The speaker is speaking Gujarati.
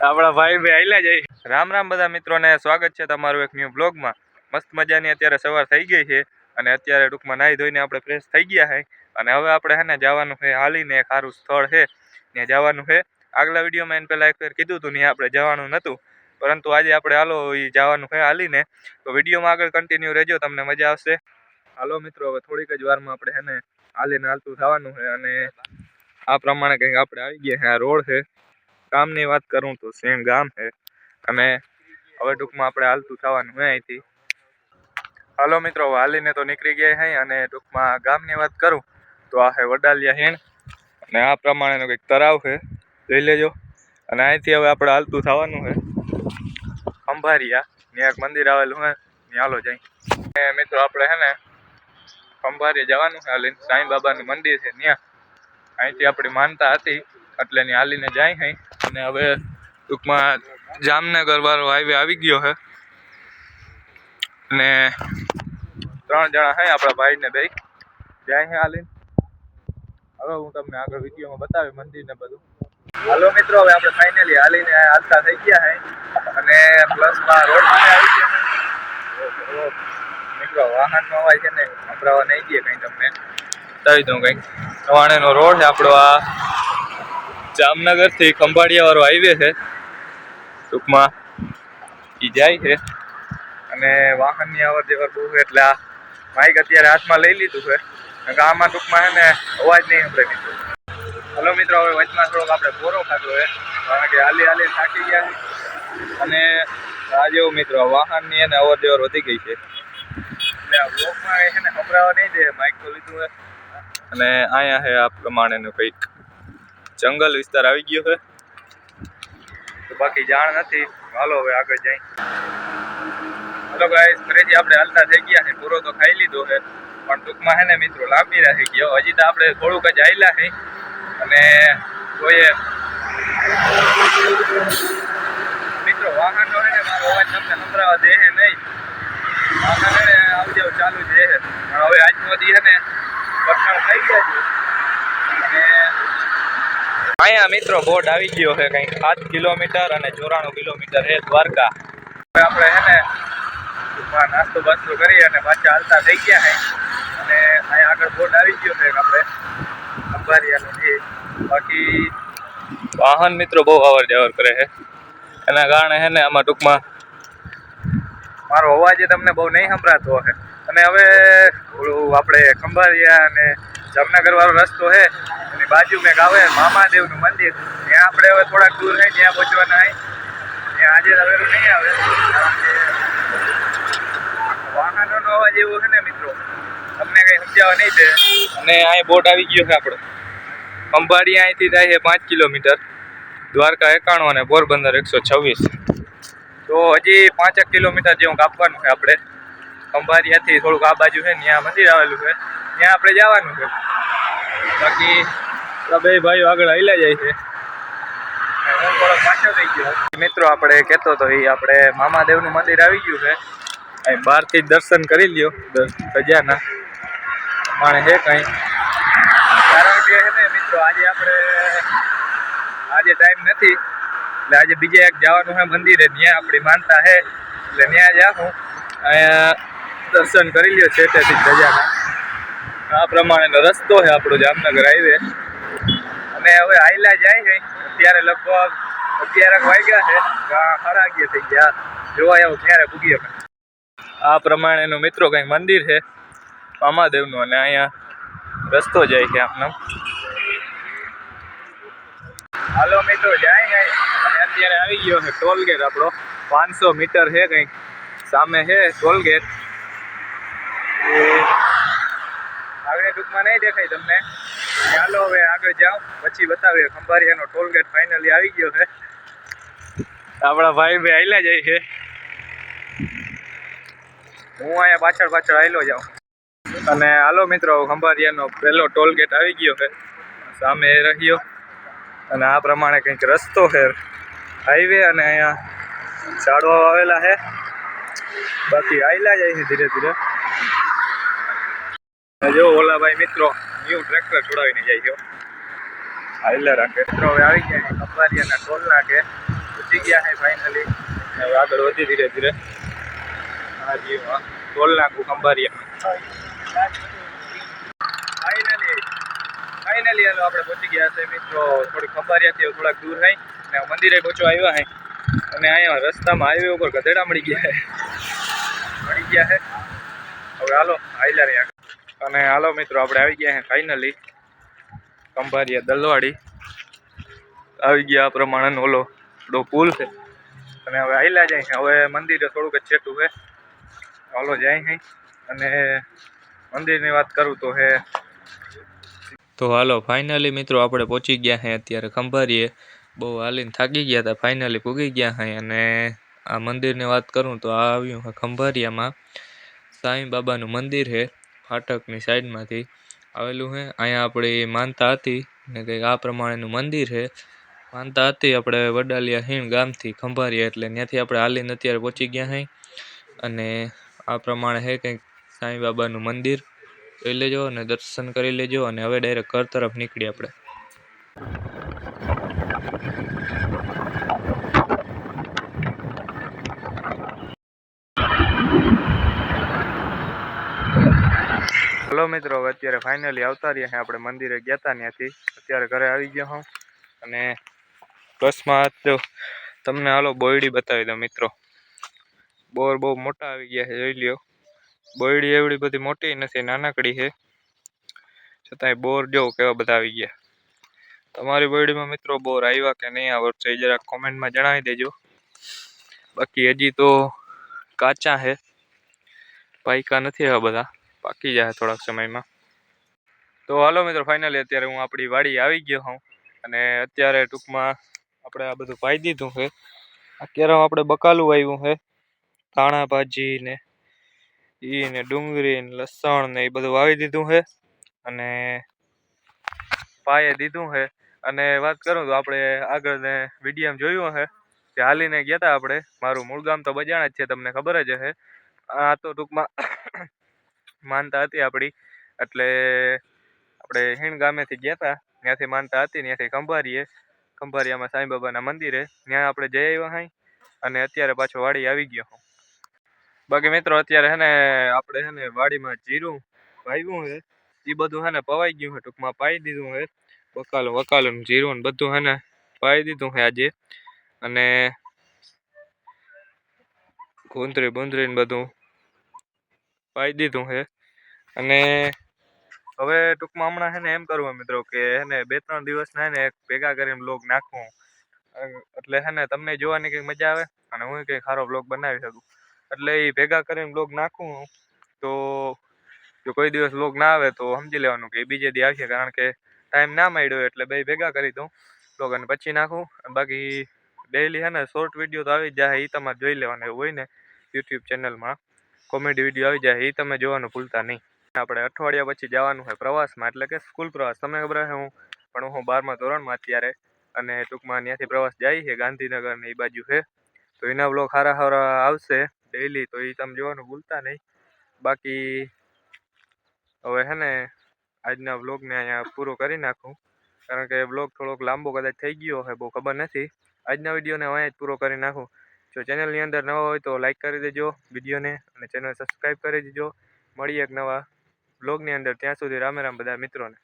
આપણે ભાઈ ભાઈ આયલા જાય રામ રામ બધા મિત્રોને સ્વાગત છે તમારું એક ન્યૂ બ્લોગમાં મસ્ત મજાની અત્યારે સવાર થઈ ગઈ છે અને અત્યારે ટૂંકમાં નાહી ધોઈને આપણે ફ્રેશ થઈ ગયા છે. અને હવે આપણે હે ને જવાનું છે હાલીને એક સારું સ્થળ છે. ત્યાં જવાનું છે. આગલા વિડીયોમાં એને પહેલાં એક ફેર કીધું હતું ને આપણે જવાનું નહોતું પરંતુ આજે આપણે હાલો જવાનું છે હાલીને. તો વિડીયોમાં આગળ કન્ટિન્યુ રહેજો, તમને મજા આવશે. હાલો મિત્રો, હવે થોડીક જ વારમાં આપણે હેને હાલીને હાલતું થવાનું છે અને આ પ્રમાણે કંઈક આપણે આવી ગયા છે, આ રોડ છે. ગામની વાત કરું તો સેમ ગામ છે. અને હવે ટૂંકમાં આપણે હાલતું થવાનું છે અહીંથી. હાલો મિત્રો હાલીને તો નીકળી ગયા છે અને ટૂંકમાં ગામની વાત કરું તો આ છે વડાલિયા હેણ. અને આ પ્રમાણેનો કંઈક તળાવ છે. જોઈ લેજો. અને અહીંથી હવે આપણે હાલતું થવાનું છે. અંભારિયા ત્યાં એક મંદિર આવેલું છે. ત્યાં હાલો જાય મિત્રો, આપણે છે ને ખંભારિયા જવાનું છે. સાંઈ બાબાનું મંદિર છે ત્યાં. અહીંથી આપણી માનતા હતી, એટલે હાલીને જાય હઈ અને હવે ટૂંકમાં જામનગર વાળો હાઈવે આવી ગયો છે. અને ત્રણ જણા હૈ આપણા ભાઈને બે. જાય હે હાલીને. હવે હું તમને આગળ વિડીયોમાં બતાવી મંદિર ને બધું. હાલો મિત્રો, હવે આપણે ફાઇનલી હાલીને હાલતા થઈ ગયા હે. અને પ્લસમાં રોડ આવી ગયા. મિત્રો વાહનનો અવાજ છે ને સંભળાવા નહીં દે કંઈ તમને. બતાવી દઉં કંઈક. સવાણેનો રોડ છે આપણો આ જામનગરથી ખંભાળિયા વાળો હાઈવે છે. ટૂંકમાં એ જાય છે. અને વાહનની અવર જવર બહુ એટલે આ માઇક અત્યારે હાથમાં લઈ લીધું છે. આમાં ટૂંકમાં છે ને અવાજ નહીં સંભળાય મિત્રો. હલો મિત્રો, હવે વચમાં થોડોક આપણે બોરો ખાધો છે. કારણ કે હાલી હાલી થાકી ગયા અને આ મિત્રો, વાહનની એને અવર જવર વધી ગઈ છે. એટલે આ બ્લોકમાં છે ને સંભળાવા નહીં દે માઇક તો લીધું છે અને અહીંયા છે આ પ્રમાણેનું કંઈક જંગલ વિસ્તાર આવી ગયો છે. તો બાકી જાણ નથી. હાલો હવે આગળ જાય હલો ગાઈસ ફરીથી આપણે હાલતા થઈ ગયા છે. પૂરો તો ખાઈ લીધો છે. પણ ટૂંકમાં છે ને મિત્રો લાંબી રાખી ગયો. હજી તો આપણે થોડુંક જ આવેલા છે. અને જોઈએ. મિત્રો વાહન હોય ને, મારો અવાજ તમને સંભળાવા દે છે નહીં. આવજાવ ચાલુ છે હવે આજનો છે ને વરસાદ થઈ ગયા છે. અહીંયા મિત્રો બોર્ડ આવી ગયો છે કંઈક સાત કિલોમીટર અને ચોરાણું કિલોમીટર છે દ્વારકા. આપણે છે ને નાસ્તો બાસ્તો કરી અને પાછા હાલતા થઈ ગયા છે. અને અહીંયા આગળ બોર્ડ આવી ગયો છે આપણે, અંબારિયાનું જે. બાકી વાહન મિત્રો બહુ અવર જવર કરે છે. એના કારણે છે ને, આમાં ટૂંકમાં મારો અવાજ એ તમને બહુ નહીં સંભળાતો હશે. અને હવે આપણે ખંભાળિયા અને જામનગર વાળો રસ્તો છે, એની બાજુ મેં આવે મામાદેવનું મંદિર. ત્યાં આપણે હવે થોડાક દૂર છે ત્યાં પહોંચવાના હોય ત્યાં આજે સવેરું નહીં આવે. વાહનોનો અવાજ એવો છે ને મિત્રો, તમને કંઈ સમજાવવા નહીં દે. અને અહીં બોટ આવી ગયો છે આપણો. ખંભાળિયા અહીંથી થાય છે પાંચ કિલોમીટર. દ્વારકા એકાણું અને પોરબંદર એકસો છવ્વીસ. તો હજી પાંચેક કિલોમીટર જેવું કાપવાનું છે આપણે. ખંભારિયાથી થોડુંક આ બાજુ છે ત્યાં મંદિર આવેલું છે. ત્યાં આપણે જવાનું છે. બાકી બે ભાઈઓ આગળ હાલ્યા જાય છે. મિત્રો, આપણે કહેતો તો એ આપણે મામાદેવનું મંદિર આવી ગયું છે. અહીં બહારથી જ દર્શન કરી લ્યો સજાના પ્રમાણે છે કંઈ. કારણ કે છે ને, મિત્રો, આજે આપણે, આજે ટાઈમ નથી. એટલે આજે બીજે એક જવાનું છે મંદિરે ત્યાં આપણી માનતા છે એટલે ત્યાં જાઉં અહીંયા દર્શન કરી લ્યો છે તેથી ધજાના. આ પ્રમાણેનો રસ્તો છે આપણો જામનગર હાઈવે. અને હવે આયલા જાય છે અત્યારે લગભગ અગિયારક વાગ્યા છે અગિયાર થઈ ગયા. જોવા આવું ત્યારે પૂગીએ અમે આ પ્રમાણેનું મિત્રો કંઈક મંદિર છે મામાદેવનું અને અહીંયા રસ્તો જાય છે આપનો હાલો મિત્રો, જાય જાય અત્યારે આવી ગયો છે ટોલ ગેટ આપણો. પાંચસો મીટર છે કંઈક. સામે છે ટોલ ગેટ આગળ ટૂંકમાં નહીં દેખાય તમને. ચાલો હવે આગળ જાઓ. પછી બતાવીએ. ખંભારિયાનો ટોલ ગેટ ફાઇનલી આવી ગયો છે. આપણા ભાઈ ભાઈ હાલ્યા જાય છે. હું અહીંયા પાછળ પાછળ આવેલો જાઉં. અને હાલો મિત્રો, ખંભારિયાનો પહેલો ટોલ ગેટ આવી ગયો છે. સામે રહ્યો. અને આ પ્રમાણે કંઈક રસ્તો છે. હાઈવે અને અહીંયા ઝાડવા આવેલા છે. બાકી આયલા જાય છે ધીરે ધીરે. જો ઓલા ભાઈ મિત્રો ન્યુ ટ્રેક્ટર છોડાવીને જાય છે આયલા રાખે. મિત્રો હવે આવી ગયા અને ટોલ નાખે પહોંચી ગયા છે ફાઇનલી હવે આગળ વધી ધીરે ધીરે. હા જી હા. ટોલ નાખું ખંભારિયા ફાઇનલી ફાઇનલી હાલો, આપણે પહોંચી ગયા છે મિત્રો. થોડી ખંભારિયાથી થોડાક દૂર થઈ અને મંદિરે પહોંચવા આવ્યા હે. અને અહીંયા રસ્તામાં હાઈવે ઉપર ગધેડા મળી ગયા હે. મળી ગયા હે. હવે હાલો, હાઈલા રહ્યા. અને હાલો મિત્રો, આપણે આવી ગયા હે ફાઇનલી કંભારિયા દલવાડી. આવી ગયા આ પ્રમાણેનો ઓલો આપણો પુલ છે. અને હવે હાઈલા જાય હવે મંદિરે થોડુંક જ છેટું હે. હાલો જાય હે. અને મંદિરની વાત કરું તો હે. તો હાલો ફાઇનલી મિત્રો, આપણે પહોંચી ગયા હે અત્યારે ખંભારીએ. બહુ હાલીને થાકી ગયા હતા ફાઇનલી પૂગી ગયા છે અને આ મંદિરની વાત કરું તો આ આવ્યું છે ખંભારિયામાં. સાંઈ બાબાનું મંદિર છે ફાટકની સાઈડમાંથી. આવેલું છે અહીંયા આપણી માનતા હતી ને કંઈક આ પ્રમાણેનું મંદિર છે માનતા હતી આપણે વડાલિયા હિણ ગામથી ખંભારિયા, એટલે ત્યાંથી આપણે હાલીને અત્યારે પહોંચી ગયા છે અને આ પ્રમાણે છે કંઈક સાંઈ બાબાનું મંદિર. જોઈ લેજો અને દર્શન કરી લેજો અને હવે ડાયરેક્ટ ઘર તરફ નીકળી આપણે. હલો મિત્રો, હવે અત્યારે ફાઇનલી આવતા રહ્યા છે. આપણે મંદિરે ગયા હતા ત્યાંથી. અત્યારે ઘરે આવી ગયો હું. અને બસમાં તમને હાલો બોયડી બતાવી દઉં મિત્રો. બોર બહુ મોટા આવી ગયા છે, જોઈ લ્યો. બોયડી એવડી બધી મોટી નથી, નાનકડી છે. છતાંય બોર જો કેવા બધા આવી ગયા. તમારી બોડીમાં મિત્રો બોર આવ્યા કે નહીં, આ એ જરાક કોમેન્ટમાં જણાવી દેજો. બાકી હજી તો કાચા છે. પાયકા નથી એવા બધા. પાકી જાય થોડાક સમયમાં. તો હાલો મિત્રો ફાઇનલી અત્યારે હું આપણી વાડી આવી ગયો હું. અને અત્યારે ટૂંકમાં આપણે આ બધું પાઈ દીધું છે. અત્યારે આપણે બકાલું આવ્યું છે. ધાણા ભાજી ને ઈ ને ડુંગળી ને લસણ ને એ બધું વાવી દીધું છે. અને પાયે દીધું છે. અને વાત કરું તો આપણે આગળ ને વિડીયોમાં જોયું હશે કે હાલીને ગયા હતા આપણે. મારું મૂળ ગામ તો બજાણા જ છે, તમને ખબર જ હશે. આ તો ટૂંકમાં માનતા હતી આપણી. એટલે આપણે હિણ ગામેથી ગયા હતા ત્યાંથી માનતા હતી, ત્યાંથી ખંભારીએ. ખંભારિયામાં સાંઈબાબાના મંદિરે. ત્યાં આપણે જઈ આવ્યા હાઈ અને અત્યારે પાછો વાડી આવી ગયો હું. બાકી મિત્રો, અત્યારે હે ને આપણે હે ને વાડીમાં જીરું વાવ્યું છે એ બધું હે ને પવાઈ ગયું છે ટૂંકમાં પાઈ દીધું છે વકાલું ને જીરું ને બધું હે ને પાઈ દીધું છે આજે. અને ગુંદરી બુંદરી ને બધું પાઈ દીધું છે અને હવે ટૂંકમાં હમણાં છે ને એમ કરવું મિત્રો કે હે ને બે ત્રણ દિવસના હે ને એક ભેગા કરીને બ્લોગ નાખવું એટલે હે ને તમને જોવાની કંઈક મજા આવે? અને હું કંઈક સારો બ્લોગ બનાવી શકું? એટલે એ ભેગા કરીને બ્લોગ નાખું તો જો કોઈ દિવસ બ્લોગ ના આવે તો સમજી લેવાનું કે બીજે દી આવશે. કારણ કે ટાઈમ ના મળ્યો એટલે બે ભેગા કરી દઉં બ્લોગ પછી નાખું. બાકી ડેઈલી છે ને શોર્ટ વીડિયો તો આવી જાય એ તમારે જોઈ લેવાનું હોય ને યુટ્યુબ ચેનલમાં કોમેડી વીડિયો આવી જાય એ તમે જોવાનું ભૂલતા નહીં. આપણે અઠવાડિયા પછી જવાનું છે પ્રવાસમાં, એટલે કે સ્કૂલ પ્રવાસ. તમને ખબર છે હું? પણ હું બારમા ધોરણમાં અત્યારે અને ટૂંકમાં ત્યાંથી પ્રવાસ જાય છે, ગાંધીનગર ને એ બાજુ છે. તો એના બ્લોગ સારા સારા આવશે ડેઈલી તો એ તમે જોવાનું ભૂલતા નહીં. બાકી હવે છે ને આજના વ્લોગને અહીંયા પૂરો કરી નાખું. કારણ કે બ્લોગ થોડોક લાંબો કદાચ થઈ ગયો હોય, બહુ ખબર નથી. આજના વિડીયોને અહીંયા જ પૂરો કરી નાખું. જો ચેનલની અંદર નવા હોય તો લાઇક કરી દેજો વિડીયોને અને ચેનલ સબસ્ક્રાઈબ કરી દેજો. મળીએ એક નવા બ્લોગની અંદર. ત્યાં સુધી રામે રામ બધા મિત્રોને.